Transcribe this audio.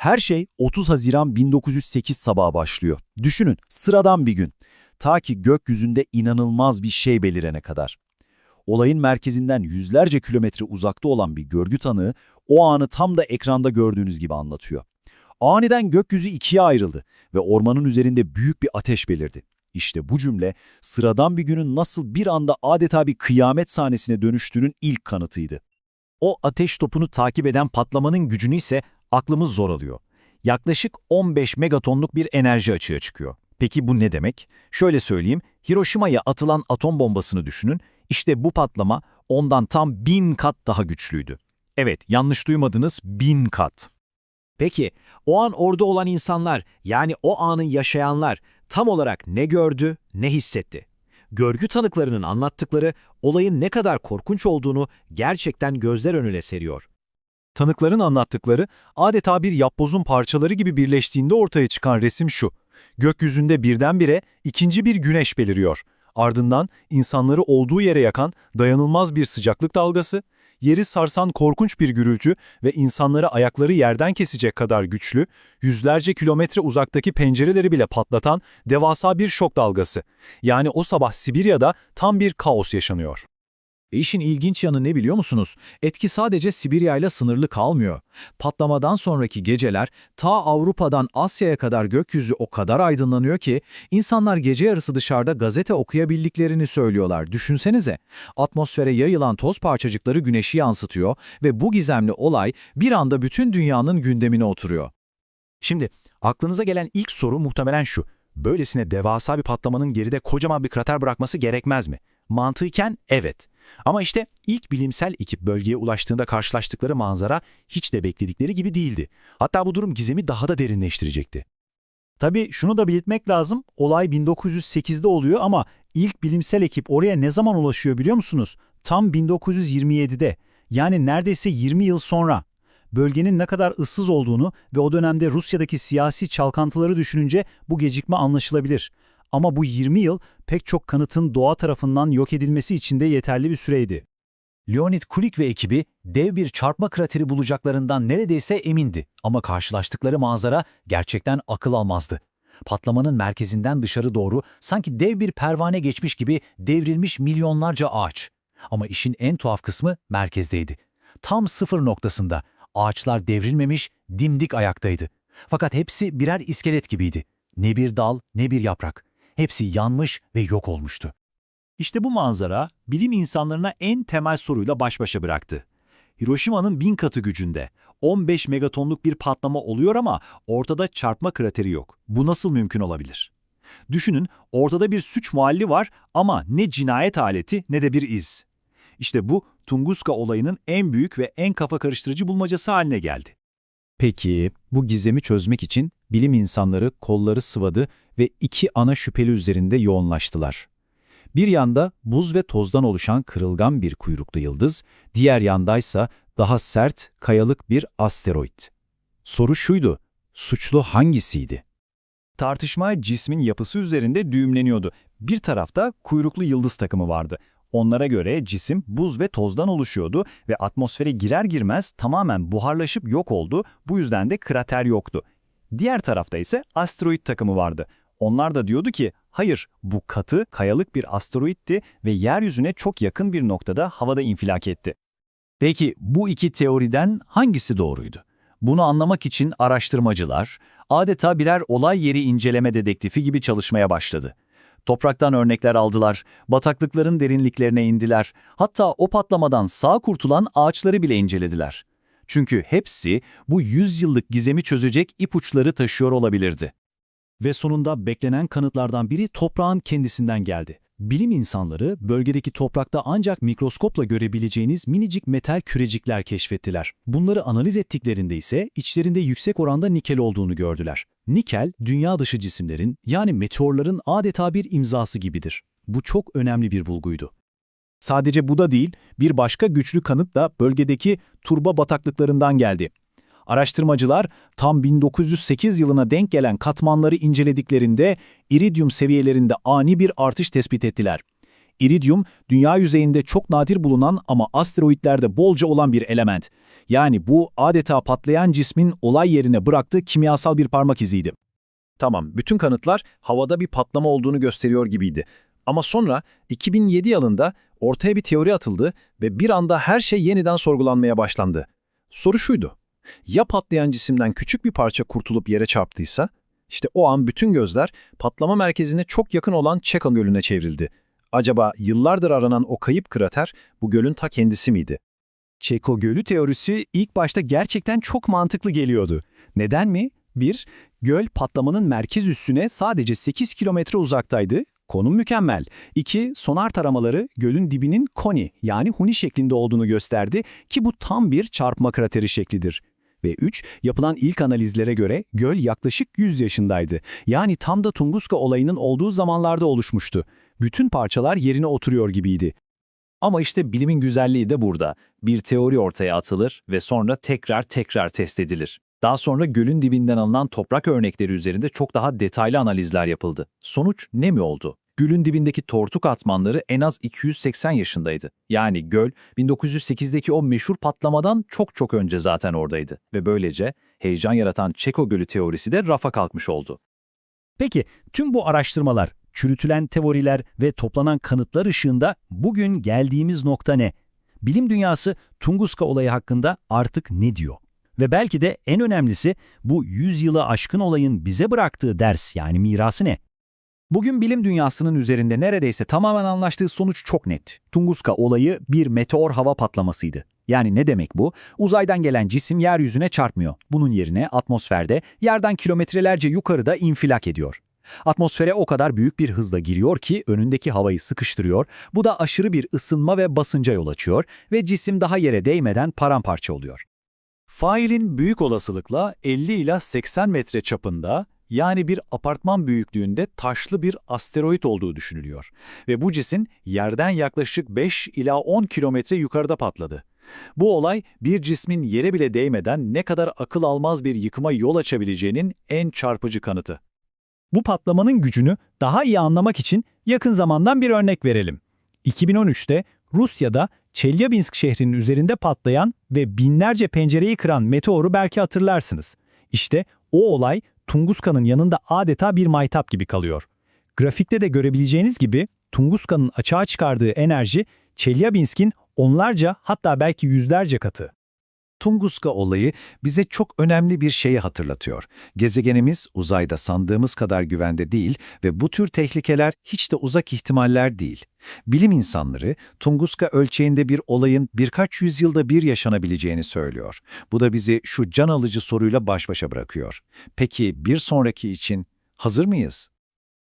Her şey 30 Haziran 1908 sabahı başlıyor. Düşünün, sıradan bir gün. Ta ki gökyüzünde inanılmaz bir şey belirene kadar. Olayın merkezinden yüzlerce kilometre uzakta olan bir görgü tanığı o anı tam da ekranda gördüğünüz gibi anlatıyor. Aniden gökyüzü ikiye ayrıldı ve ormanın üzerinde büyük bir ateş belirdi. İşte bu cümle sıradan bir günün nasıl bir anda adeta bir kıyamet sahnesine dönüştüğünün ilk kanıtıydı. O ateş topunu takip eden patlamanın gücünü ise aklımız zor alıyor. Yaklaşık 15 megatonluk bir enerji açığa çıkıyor. Peki bu ne demek? Şöyle söyleyeyim, Hiroşima'ya atılan atom bombasını düşünün. İşte bu patlama ondan tam bin kat daha güçlüydü. Evet, yanlış duymadınız, bin kat. Peki, o an orada olan insanlar, yani o anı yaşayanlar tam olarak ne gördü, ne hissetti? Görgü tanıklarının anlattıkları olayın ne kadar korkunç olduğunu gerçekten gözler önüne seriyor. Tanıkların anlattıkları adeta bir yapbozun parçaları gibi birleştiğinde ortaya çıkan resim şu. Gökyüzünde birdenbire ikinci bir güneş beliriyor. Ardından insanları olduğu yere yakan dayanılmaz bir sıcaklık dalgası, yeri sarsan korkunç bir gürültü ve insanları ayakları yerden kesecek kadar güçlü, yüzlerce kilometre uzaktaki pencereleri bile patlatan devasa bir şok dalgası. Yani o sabah Sibirya'da tam bir kaos yaşanıyor. E işin ilginç yanı ne biliyor musunuz? Etki sadece Sibirya ile sınırlı kalmıyor. Patlamadan sonraki geceler ta Avrupa'dan Asya'ya kadar gökyüzü o kadar aydınlanıyor ki insanlar gece yarısı dışarıda gazete okuyabildiklerini söylüyorlar. Düşünsenize. Atmosfere yayılan toz parçacıkları güneşi yansıtıyor ve bu gizemli olay bir anda bütün dünyanın gündemine oturuyor. Şimdi aklınıza gelen ilk soru muhtemelen şu. Böylesine devasa bir patlamanın geride kocaman bir krater bırakması gerekmez mi? Mantıken evet. Ama işte ilk bilimsel ekip bölgeye ulaştığında karşılaştıkları manzara hiç de bekledikleri gibi değildi. Hatta bu durum gizemi daha da derinleştirecekti. Tabii şunu da belirtmek lazım, olay 1908'de oluyor ama ilk bilimsel ekip oraya ne zaman ulaşıyor biliyor musunuz? Tam 1927'de, yani neredeyse 20 yıl sonra. Bölgenin ne kadar ıssız olduğunu ve o dönemde Rusya'daki siyasi çalkantıları düşününce bu gecikme anlaşılabilir. Ama bu 20 yıl pek çok kanıtın doğa tarafından yok edilmesi için de yeterli bir süreydi. Leonid Kulik ve ekibi dev bir çarpma krateri bulacaklarından neredeyse emindi ama karşılaştıkları manzara gerçekten akıl almazdı. Patlamanın merkezinden dışarı doğru sanki dev bir pervane geçmiş gibi devrilmiş milyonlarca ağaç. Ama işin en tuhaf kısmı merkezdeydi. Tam sıfır noktasında ağaçlar devrilmemiş, dimdik ayaktaydı. Fakat hepsi birer iskelet gibiydi. Ne bir dal ne bir yaprak. Hepsi yanmış ve yok olmuştu. İşte bu manzara bilim insanlarına en temel soruyla baş başa bıraktı. Hiroşima'nın bin katı gücünde 15 megatonluk bir patlama oluyor ama ortada çarpma krateri yok. Bu nasıl mümkün olabilir? Düşünün ortada bir suç muhalli var ama ne cinayet aleti ne de bir iz. İşte bu Tunguska olayının en büyük ve en kafa karıştırıcı bulmacası haline geldi. Peki bu gizemi çözmek için bilim insanları kolları sıvadı ve iki ana şüpheli üzerinde yoğunlaştılar. Bir yanda buz ve tozdan oluşan kırılgan bir kuyruklu yıldız, diğer yandaysa daha sert, kayalık bir asteroid. Soru şuydu, suçlu hangisiydi? Tartışma cismin yapısı üzerinde düğümleniyordu. Bir tarafta kuyruklu yıldız takımı vardı. Onlara göre cisim buz ve tozdan oluşuyordu ve atmosfere girer girmez tamamen buharlaşıp yok oldu. Bu yüzden de krater yoktu. Diğer tarafta ise asteroid takımı vardı. Onlar da diyordu ki hayır bu katı kayalık bir asteroitti ve yeryüzüne çok yakın bir noktada havada infilak etti. Peki bu iki teoriden hangisi doğruydu? Bunu anlamak için araştırmacılar adeta birer olay yeri inceleme dedektifi gibi çalışmaya başladı. Topraktan örnekler aldılar, bataklıkların derinliklerine indiler, hatta o patlamadan sağ kurtulan ağaçları bile incelediler. Çünkü hepsi bu yüzyıllık gizemi çözecek ipuçları taşıyor olabilirdi. Ve sonunda beklenen kanıtlardan biri toprağın kendisinden geldi. Bilim insanları bölgedeki toprakta ancak mikroskopla görebileceğiniz minicik metal kürecikler keşfettiler. Bunları analiz ettiklerinde ise içlerinde yüksek oranda nikel olduğunu gördüler. Nikel, dünya dışı cisimlerin yani meteorların adeta bir imzası gibidir. Bu çok önemli bir bulguydu. Sadece bu da değil, bir başka güçlü kanıt da bölgedeki turba bataklıklarından geldi. Araştırmacılar tam 1908 yılına denk gelen katmanları incelediklerinde iridyum seviyelerinde ani bir artış tespit ettiler. İridyum, dünya yüzeyinde çok nadir bulunan ama asteroitlerde bolca olan bir element. Yani bu adeta patlayan cismin olay yerine bıraktığı kimyasal bir parmak iziydi. Tamam, bütün kanıtlar havada bir patlama olduğunu gösteriyor gibiydi. Ama sonra 2007 yılında ortaya bir teori atıldı ve bir anda her şey yeniden sorgulanmaya başlandı. Soru şuydu. Ya patlayan cisimden küçük bir parça kurtulup yere çarptıysa? İşte o an bütün gözler patlama merkezine çok yakın olan Çeka Gölü'ne çevrildi. Acaba yıllardır aranan o kayıp krater bu gölün ta kendisi miydi? Çeko Gölü teorisi ilk başta gerçekten çok mantıklı geliyordu. Neden mi? 1. Göl patlamanın merkez üssüne sadece 8 kilometre uzaktaydı. Konum mükemmel. 2. Sonar taramaları gölün dibinin koni yani huni şeklinde olduğunu gösterdi ki bu tam bir çarpma krateri şeklidir. Ve 3. Yapılan ilk analizlere göre göl yaklaşık 100 yaşındaydı. Yani tam da Tunguska olayının olduğu zamanlarda oluşmuştu. Bütün parçalar yerine oturuyor gibiydi. Ama işte bilimin güzelliği de burada. Bir teori ortaya atılır ve sonra tekrar tekrar test edilir. Daha sonra gölün dibinden alınan toprak örnekleri üzerinde çok daha detaylı analizler yapıldı. Sonuç ne mi oldu? Gölün dibindeki tortuk atmanları en az 280 yaşındaydı. Yani göl 1908'deki o meşhur patlamadan çok çok önce zaten oradaydı. Ve böylece heyecan yaratan Çeko Gölü teorisi de rafa kalkmış oldu. Peki tüm bu araştırmalar, çürütülen teoriler ve toplanan kanıtlar ışığında bugün geldiğimiz nokta ne? Bilim dünyası Tunguska olayı hakkında artık ne diyor? Ve belki de en önemlisi bu 100 yılı aşkın olayın bize bıraktığı ders yani mirası ne? Bugün bilim dünyasının üzerinde neredeyse tamamen anlaştığı sonuç çok net. Tunguska olayı bir meteor hava patlamasıydı. Yani ne demek bu? Uzaydan gelen cisim yeryüzüne çarpmıyor. Bunun yerine atmosferde yerden kilometrelerce yukarıda infilak ediyor. Atmosfere o kadar büyük bir hızla giriyor ki önündeki havayı sıkıştırıyor. Bu da aşırı bir ısınma ve basınca yol açıyor ve cisim daha yere değmeden paramparça oluyor. Failin büyük olasılıkla 50 ila 80 metre çapında yani bir apartman büyüklüğünde taşlı bir asteroit olduğu düşünülüyor. Ve bu cisim yerden yaklaşık 5 ila 10 kilometre yukarıda patladı. Bu olay bir cismin yere bile değmeden ne kadar akıl almaz bir yıkıma yol açabileceğinin en çarpıcı kanıtı. Bu patlamanın gücünü daha iyi anlamak için yakın zamandan bir örnek verelim. 2013'te Rusya'da Çelyabinsk şehrinin üzerinde patlayan ve binlerce pencereyi kıran meteoru belki hatırlarsınız. İşte o olay Tunguska'nın yanında adeta bir maytap gibi kalıyor. Grafikte de görebileceğiniz gibi Tunguska'nın açığa çıkardığı enerji Çelyabinsk'in onlarca hatta belki yüzlerce katı. Tunguska olayı bize çok önemli bir şeyi hatırlatıyor. Gezegenimiz uzayda sandığımız kadar güvende değil ve bu tür tehlikeler hiç de uzak ihtimaller değil. Bilim insanları Tunguska ölçeğinde bir olayın birkaç yüzyılda bir yaşanabileceğini söylüyor. Bu da bizi şu can alıcı soruyla baş başa bırakıyor. Peki bir sonraki için hazır mıyız?